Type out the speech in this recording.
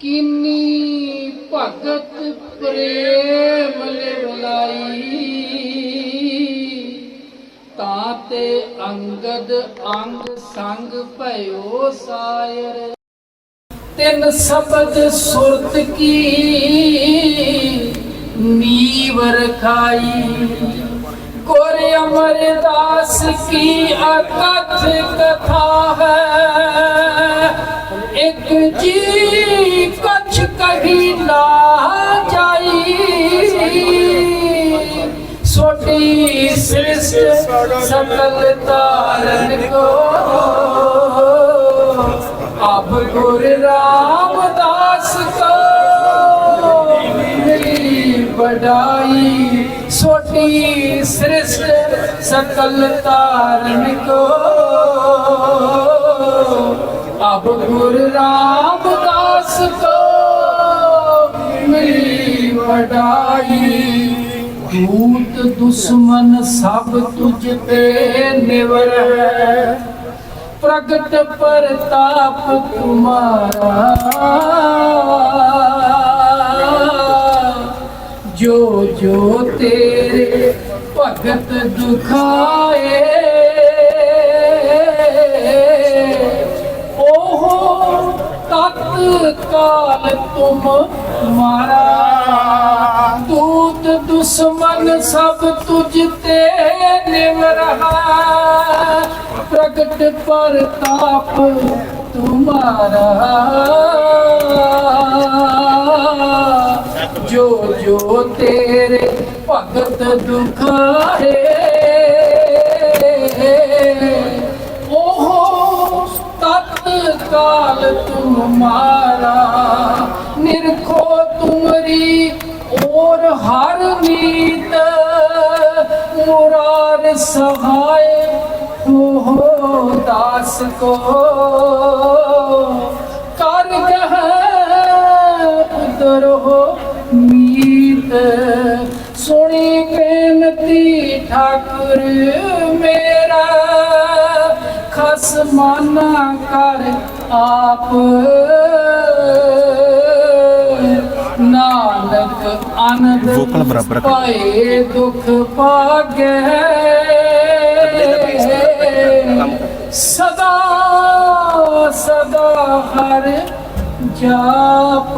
ਕਿੰਨੀ ਭਗਤ ਪ੍ਰੇਮ ਲਿਵਲਾਈ। ਤਾਂ ਤੇ ਅੰਗਦ ਅੰਗ ਸੰਗ ਭਇਓ ਸਾਇਰ। ਤਿੰਨ ਸ਼ਬਦ ਸੁਰਤ ਕੀ ਨੀਵ ਰਖਾਈ ਕੋਰ ਅਮਰਦਾਸ ਕੀ ਅਕਥ ਕਥਾ ਹੈ। ਇੱਕ ਜੀ ਸੋਟੀ ਸ੍ਰਿਸ਼ਟ ਸਕਲ ਤਾਰਨ ਕੋ ਅਬ ਗੁਰ ਰਾਮਦਾਸ ਕੋ ਮੇਰੀ ਵਡਾਈ ਸੋਟੀ ਸ੍ਰਿਸ਼ਟ ਸਕਲ ਤਾਰਨ ਕੋ ਅਬ ਗੁਰ ਰਾਮਦਾਸ ਕੋ ਮੇਰੀ ਵਡਾਈ ਦੂਤ ਦੁਸ਼ਮਨ ਸਭ ਤੁਝ ਤੇ ਨਿਵਰ ਪ੍ਰਗਟ ਪ੍ਰਤਾਪ ਤੁਮਾਰਾ। ਜੋ ਜੋ ਤੇਰੇ ਭਗਤ ਦੁਖਾਏ, ਉਹ ਤਤ ਕਾਲ ਤੁਮ ਮਾਰਾ। ਦੁਸ਼ਮਨ ਸਭ ਤੁਝ ਤੇ ਨਿਵ ਰਹਾ। ਪ੍ਰਗਟ ਪ੍ਰਤਾਪ ਤੁਮਾਰਾ ਜੋ ਜੋ ਤੇਰੇ ਭਗਤ ਦੁਖਾਏ, ਉਹ ਤਤ ਕਾਲ ਤੁਮਾਰਾ ਨਿਰਖੋ ਤੁਮਰੀ ਮੁਰਾਰ ਸਹਾय ਹੋ ਹੋ ਦਾਸ ਕੋ ਕਰ ਹੋ ਮੀਤ ਸੁਣੀ ਬੇਨਤੀ ਠਾਕੁਰ ਮੇਰਾ ਖਸ ਮਾਨਾ ਕਰ ਆਪ ਨਾਨਕ ਅਨੰਦ ਵੋਕਲ ਬਰਾਬਰ ਕਰ। ਪਾਏ ਦੁਖ ਪਾਗੈ ਸਦਾ ਸਦਾ ਹਰ ਜਾਪ